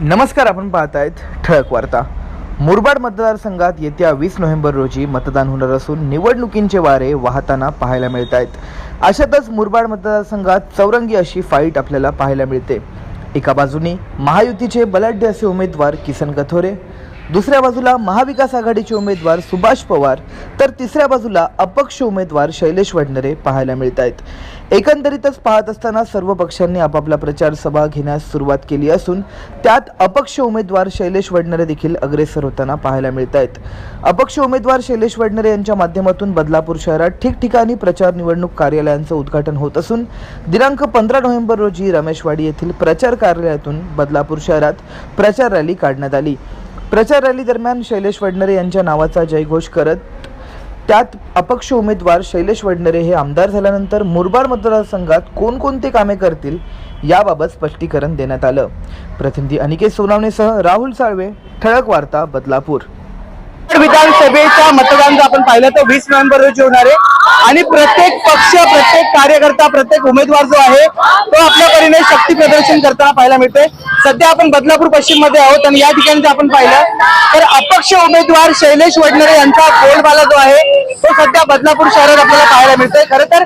नमस्कार आपण पाहतायत ठळक वार्ता. मुरबाड मतदारसंघात येत्या वीस नोव्हेंबर रोजी मतदान होणार असून निवडणुकींचे वारे वाहताना पाहायला मिळत आहेत अशातच मुरबाड मतदारसंघात चौरंगी अशी फाईट आपल्याला पाहायला मिळते. एका बाजूनी महायुतीचे बलाढ्य असे उमेदवार किसन कथोरे दुसऱ्या बाजूला महाविकास आघाडीचे उमेदवार सुभाष पवार तर तिसऱ्या बाजूला अपक्ष उमेदवार शैलेश वडनरे पाहायला मिळत आहेत. एकंदरीतच पाहत असताना सर्व पक्षांनी आपापला प्रचार सभा घेण्यास सुरुवात केली असून त्यात अपक्ष उमेदवार शैलेश वडनरे देखील अग्रेसर होताना पाहायला मिळत आहेत. अपक्ष उमेदवार शैलेश वडनरे यांच्या माध्यमातून बदलापूर शहरात ठिकठिकाणी प्रचार निवडणूक कार्यालयांचं उद्घाटन होत असून दिनांक पंधरा नोव्हेंबर रोजी रमेशवाडी येथील प्रचार कार्यालयातून बदलापूर शहरात प्रचार रॅली काढण्यात आली. प्रचार रॅली दरम्यान शैलेश वडनरे यांच्या नावाचा जयघोष करत त्यात अपक्ष उमेदवार शैलेश वडनरे हे आमदार झाल्यानंतर मुरबाड मतदारसंघात कोणकोणते कामे करतील याबाबत स्पष्टीकरण देण्यात आलं. प्रतिनिधी अनिकेत सोनावणेसह राहुल साळवे ठळक वार्ता बदलापूर. विधानसभेचा मतदान जर आपण पाहिलं तर वीस नोव्हेंबर रोजी होणार आहे. आणि प्रत्येक पक्ष प्रत्येक कार्यकर्ता प्रत्येक उमेदवार जो आहे तो आपल्या परीने शक्ती प्रदर्शन करताना पाहायला मिळते सध्या आपण बदलापूर पश्चिममध्ये आहोत आणि या ठिकाणी जर आपण पाहिलं तर अपक्ष उमेदवार शैलेश वडनरे यांचा बोलबाला जो आहे तो सध्या बदलापूर शहरात आपल्याला पाहायला मिळतोय. खरं तर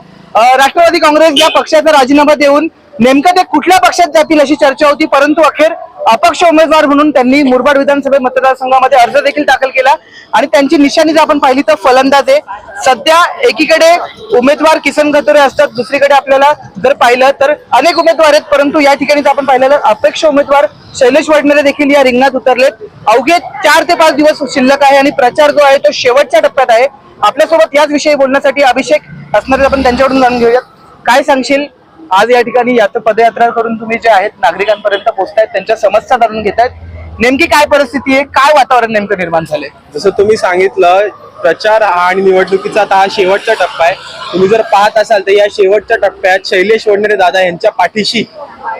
राष्ट्रवादी काँग्रेस या पक्षाचा राजीनामा देऊन नेमकं ते कुठल्या पक्षात जातील अशी चर्चा होती परंतु अखेर अपक्ष उमेदवार म्हणून त्यांनी मुरबाड विधानसभा मतदारसंघामध्ये अर्ज देखील दाखल केला. आणि त्यांची निशाणी जर आपण पाहिली तर फलंदाज. आहे सध्या एकीकडे उमेदवार किसन खतोरे असतात दुसरीकडे आपल्याला जर पाहिलं तर अनेक उमेदवार आहेत परंतु या ठिकाणी जर आपण पाहिलं तर अपेक्ष उमेदवार शैलेश वडनेरे देखील या रिंगणात उतरलेत. अवघे चार ते पाच दिवस शिल्लक आहे आणि प्रचार जो आहे तो शेवटच्या टप्प्यात आहे. आपल्यासोबत याच विषयी बोलण्यासाठी अभिषेक असणारे आपण त्यांच्याकडून जाणून घेऊयात. काय सांगशील? आज या ठिकाणी यात पदयात्रा करून तुम्ही जे आहेत नागरिकांपर्यंत पोहोचतायत त्यांच्या समस्या जाणून घेतायत. नेमकी काय परिस्थिती आहे? काय वातावरण नेमकं निर्माण झालंय? जसं तुम्ही सांगितलं प्रचार हा आणि निवडणुकीचा आता हा शेवटचा टप्पा आहे. तुम्ही जर पाहत असाल तर या शेवटच्या टप्प्यात शैलेश वडनेरे दादा यांच्या पाठीशी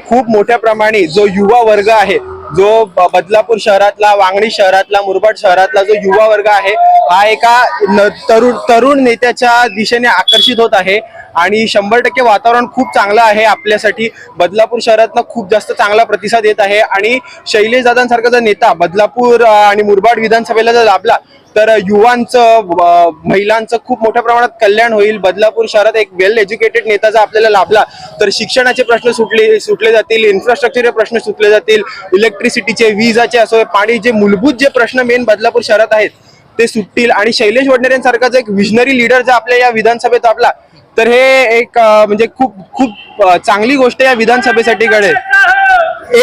खूप मोठ्या प्रमाणे जो युवा वर्ग आहे जो बदलापूर शहरातला वांगणी शहरातला मुरबाड शहरातला जो युवा वर्ग आहे हा एका न- तरुण तरुण नेत्याच्या दिशेने आकर्षित होत आहे. आणि शंभर टक्के वातावरण खूप चांगलं आहे आपल्यासाठी. बदलापूर शहरातनं खूप जास्त चांगला प्रतिसाद येत आहे. आणि शैलेश दादांसारखा जर नेता बदलापूर आणि मुरबाड विधानसभेला जर लाभला तर युवांचं महिलांचं खूप मोठ्या प्रमाणात कल्याण होईल. बदलापूर शहरात एक वेल एज्युकेटेड नेता जर आपल्याला लाभला तर शिक्षणाचे प्रश्न सुटले सुटले जातील इन्फ्रास्ट्रक्चरचे प्रश्न सुटले जातील इलेक्ट्रिसिटीचे विजाचे असो पाणी जे मूलभूत जे प्रश्न मेन बदलापूर शहरात आहेत ते सुटतील. आणि शैलेश वडनेरेंसारखा जो एक विजनरी लीडर जर आपल्या या विधानसभेत आपला तर हे एक म्हणजे खूप खूप चांगली गोष्ट या विधानसभेसाठी घडेल.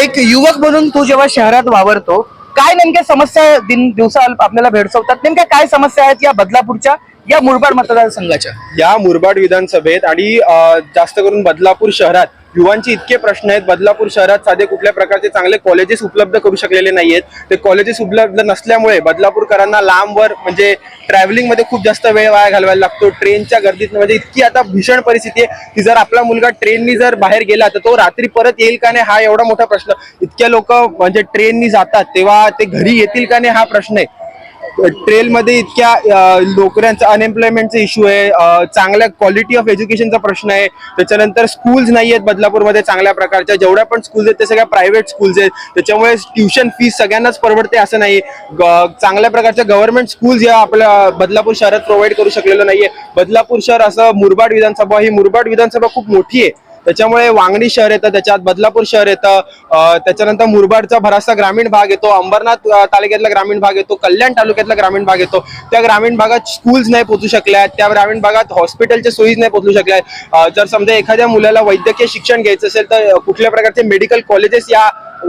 एक युवक म्हणून तू जेव्हा शहरात वावरतो काय नेमक्या समस्या दिन दिवसा आपल्याला भेडसावतात? नेमक्या काय समस्या आहेत या बदलापूरच्या या मुरबाड मतदारसंघाच्या? या मुरबाड विधानसभेत आणि जास्त करून बदलापूर शहरात युवांचे इतके प्रश्न आहेत. बदलापूर शहरात साधे कुठल्या प्रकारचे चांगले कॉलेजेस उपलब्ध करू शकलेले नाहीयेत. ते कॉलेजेस उपलब्ध नसल्यामुळे बदलापूरकरांना लांबवर म्हणजे ट्रॅव्हलिंगमध्ये खूप जास्त वेळ वाया घालवायला लागतो. ट्रेनच्या गर्दीत म्हणजे इतकी आता भीषण परिस्थिती आहे की जर आपला मुलगा ट्रेननी जर बाहेर गेला तर तो रात्री परत येईल का नाही हा एवढा मोठा प्रश्न. इतक्या लोक म्हणजे ट्रेननी जातात तेव्हा ते घरी येतील का नाही हा प्रश्न आहे. ट्रेलमध्ये इतक्या नोकऱ्यांचा अनएम्प्लॉयमेंटचा इश्यू आहे चांगल्या क्वालिटी ऑफ एज्युकेशनचा प्रश्न आहे. त्याच्यानंतर स्कूल्स नाही आहेत बदलापूरमध्ये चांगल्या प्रकारच्या. जेवढ्या पण स्कूल्स आहेत ते सगळ्या प्रायव्हेट स्कूल्स आहेत. त्याच्यामुळे ट्युशन फीस सगळ्यांनाच परवडते असं नाही ग- चांगल्या प्रकारच्या गव्हर्नमेंट स्कूल्स या आपल्या बदलापूर शहरात प्रोव्हाइड करू शकलेलं नाहीये. बदलापूर शहर असं मुरबाड विधानसभा ही मुरबाड विधानसभा खूप मोठी आहे. त्याच्यामुळे वांगणी शहर येतं त्याच्यात बदलापूर शहर येतं त्याच्यानंतर मुरबाडचा बराचसा ग्रामीण भाग येतो अंबरनाथ तालुक्यातला ग्रामीण भाग येतो कल्याण तालुक्यातला ग्रामीण भाग येतो. त्या ग्रामीण भागात स्कूल्स नाही पोचू शकल्या त्या ग्रामीण भागात हॉस्पिटलच्या सोयीच नाही पोचू शकल्या जर समजा एखाद्या मुलाला वैद्यकीय शिक्षण घ्यायचं असेल तर कुठल्या प्रकारचे मेडिकल कॉलेजेस या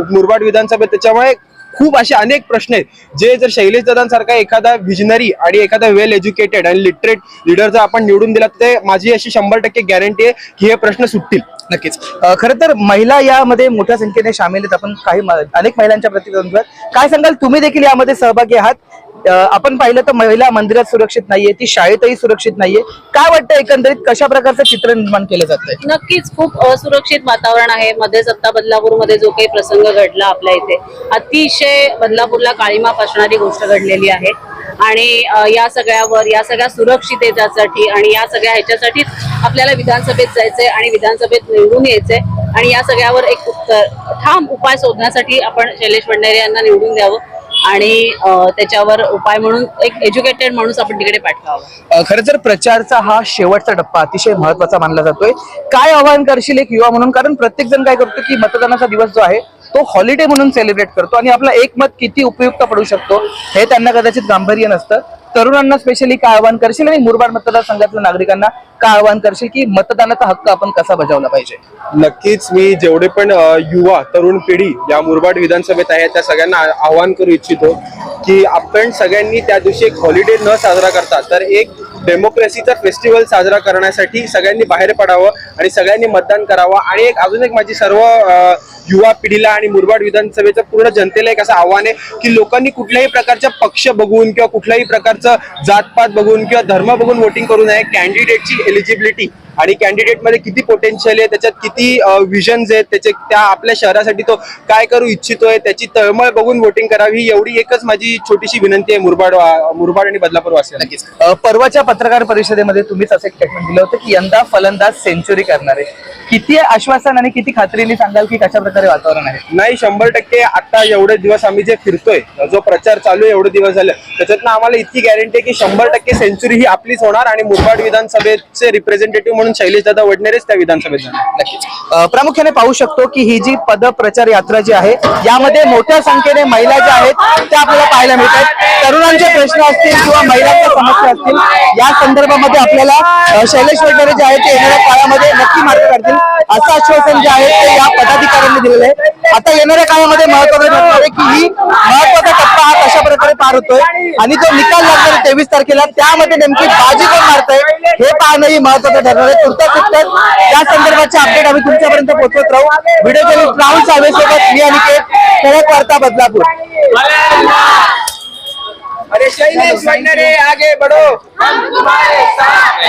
मुरबाड विधानसभेत त्याच्यामुळे खूप असे अनेक प्रश्न आहेत. जे जर शैलेश दादांसारखा एखादा विजनरी आणि एखादा वेल एज्युकेटेड आणि लिटरेट लिडर जर आपण निवडून दिला तर ते माझी अशी शंभर टक्के गॅरंटी आहे की हे प्रश्न सुटतील. नक्कीच. खर खरं तर महिला यामध्ये मोठ्या संख्येने सामील आहेत. आपण काही अनेक महिलांच्या प्रतिनिधित्वात. काय सांगाल? तुम्ही देखील यामध्ये सहभागी आहात. आपण पाहिलं तर महिला मंदिरात सुरक्षित नाहीये ती शाळेतही सुरक्षित नाहीये. काय वाटतं एकंदरीत कशा प्रकारचं चित्र निर्माण केलं जातंय? नक्कीच खूप असुरक्षित वातावरण आहे. मध्ये सत्ता बदलापूरमध्ये जो काही प्रसंग घडला आपल्या इथे अतिशय बदलापूरला काळीमा फासणारी गोष्ट घडलेली आहे. आणि या सगळ्यावर या सगळ्या सुरक्षिततेसाठी आणि या सगळ्या ह्याच्यासाठीच आपल्याला विधानसभेत जायचंय आणि विधानसभेत निवडून यायचंय. आणि या सगळ्यावर एक उत्तर ठाम उपाय शोधण्यासाठी आपण शैलेश भंडारे यांना निवडून द्यावं. आणि त्याच्यावर उपाय म्हणून एक एज्युकेटेड माणूस आपण तिकडे पाठवावा. अ, खरं तर प्रचारचा हा शेवटचा टप्पा अतिशय महत्त्वाचा मानला जातोय. काय आवाहन करशील एक युवा म्हणून? कारण प्रत्येक जण काय करतो की मतदानाचा दिवस जो आहे तो हॉलिडे म्हणून सेलिब्रेट करतो आणि आपला एक मत किती उपयुक्त पडू शकतो हे त्यांना कदाचित गांभीर्य नसतं. तरुणांना स्पेशली काय आवाहन करशील आणि मुरबाड मतदारसंघातल्या नागरिकांना काय आवाहन करशील की मतदानाचा हक्क आपण कसा बजावला पाहिजे? नक्कीच मी जेवढे पण युवा तरुण पिढी या मुरबाड विधानसभेत आहे त्या सगळ्यांना आवाहन करू इच्छितो की आपण सगळ्यांनी त्या दिवशी एक हॉलिडे न साजरा करता तर एक डेमोक्रेसीचा फेस्टिवल साजरा करण्यासाठी सगळ्यांनी बाहेर पडावं आणि सगळ्यांनी मतदान करावं. आणि एक अजून एक माझी सर्व युवा पिढीला आणि मुरबाड विधानसभेचं पूर्ण जनतेला एक असं आव्हान आहे की लोकांनी कुठल्याही प्रकारचा पक्ष बघून किंवा कुठल्याही प्रकारचं जातपात बघून किंवा धर्म बघून वोटिंग करू नये. कॅन्डिडेटची एलिजिबिलिटी आणि कॅन्डिडेटमध्ये किती पोटेन्शियल आहे त्याच्यात किती विजन्स आहेत त्याचे त्या आपल्या शहरासाठी तो काय करू इच्छितोय त्याची तळमळ बघून वोटिंग करावी ही एवढी एकच माझी छोटीशी विनंती आहे मुरबाड मुरबाड आणि बदलापूर वासियांना. परवाच्या पत्रकार परिषदेमध्ये तुम्हीच असं एक स्टेटमेंट दिलं होतं की यंदा फलंदाज सेंचुरी करणार आहे. किती आश्वासन आणि किती खात्रीने सांगाल की कशा प्रकारे वातावरण आहे? नाही शंभर टक्के आता एवढे दिवस आम्ही जे फिरतोय जो प्रचार चालू आहे एवढे दिवस झाले त्याच्यातनं आम्हाला इतकी गॅरंटी आहे की शंभर टक्के सेंचुरी ही आपलीच होणार आणि मुरबाड विधानसभेचे रिप्रेझेंटेटिव्ह म्हणून शैलेश दादा वडनेरेच त्या विधानसभेत जाणार. नक्कीच. अ, प्रामुख्याने पाहू शकतो की ही जी पद प्रचार यात्रा जी आहे यामध्ये मोठ्या संख्येने महिला ज्या आहेत त्या आपल्याला पाहायला मिळतात तरुणांचे प्रश्न असतील किंवा महिलांच्या समस्या असतील या संदर्भामध्ये आपल्याला अ, शैलेश वडनेरे जे आहेत ते येणाऱ्या काळामध्ये नक्की मार्ग काढतील. असं आश्वासन जे आहे ते या पदाधिकाऱ्यांनी दिलेलं आहे. आता येणाऱ्या काळामध्ये महत्वाचं मारतोय. आणि तो निकाल लागणार तेवीस तारखेला. त्यामध्ये नेमकी बाजी कोण मारत आहे हे पाहणंही महत्वाचं ठरणार आहे. तुर्तास उत्तर त्या संदर्भाचे अपडेट आम्ही तुमच्यापर्यंत पोहोचवत राहू. व्हिडिओ जरी राहुल सावे सोबत मी आणि अनिकेत कडक वार्ता बदलापूर. अरे शैलेश आगे बडो साथ